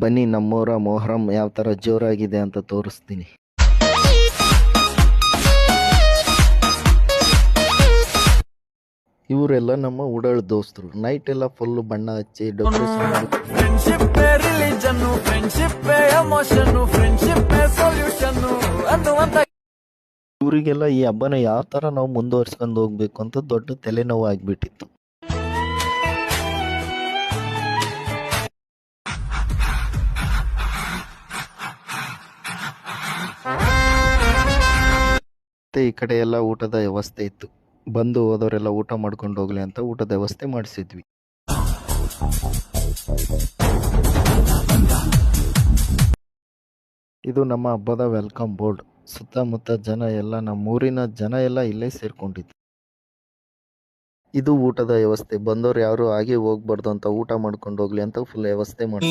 ಬನ್ನಿ ನಮ್ಮೂರ ಮೊಹರಂ ಯಾವ ಥರ ಜೋರಾಗಿದೆ ಅಂತ ತೋರಿಸ್ತೀನಿ. ಇವರೆಲ್ಲ ನಮ್ಮ ಉಡಾಳ್ ದೋಸ್ತರು. ನೈಟ್ ಎಲ್ಲ ಫುಲ್ ಬಣ್ಣ ಹಚ್ಚಿ ಇವರಿಗೆಲ್ಲ ಈ ಹಬ್ಬನ ಯಾವ ಥರ ನಾವು ಮುಂದುವರ್ಸ್ಕೊಂಡು ಹೋಗ್ಬೇಕು ಅಂತ ದೊಡ್ಡ ತಲೆನೋವು ಆಗ್ಬಿಟ್ಟಿತ್ತು. ಮತ್ತೆ ಈ ಕಡೆ ಎಲ್ಲ ಊಟದ ವ್ಯವಸ್ಥೆ ಇತ್ತು. ಬಂದು ಹೋದವರೆಲ್ಲ ಊಟ ಮಾಡ್ಕೊಂಡು ಹೋಗ್ಲಿ ಅಂತ ಊಟದ ವ್ಯವಸ್ಥೆ ಮಾಡಿಸಿದ್ವಿ. ಇದು ನಮ್ಮ ಹಬ್ಬದ ವೆಲ್ಕಮ್ ಬೋರ್ಡ್. ಸುತ್ತಮುತ್ತ ಜನ ಎಲ್ಲ, ನಮ್ಮೂರಿನ ಜನ ಎಲ್ಲ ಇಲ್ಲೇ ಸೇರ್ಕೊಂಡಿದ್ದು ಇದು ಊಟದ ವ್ಯವಸ್ಥೆ. ಬಂದವ್ರು ಯಾರು ಹಾಗೆ ಹೋಗ್ಬಾರ್ದು ಅಂತ ಊಟ ಮಾಡ್ಕೊಂಡು ಹೋಗ್ಲಿ ಅಂತ ಫುಲ್ ವ್ಯವಸ್ಥೆ ಮಾಡಿ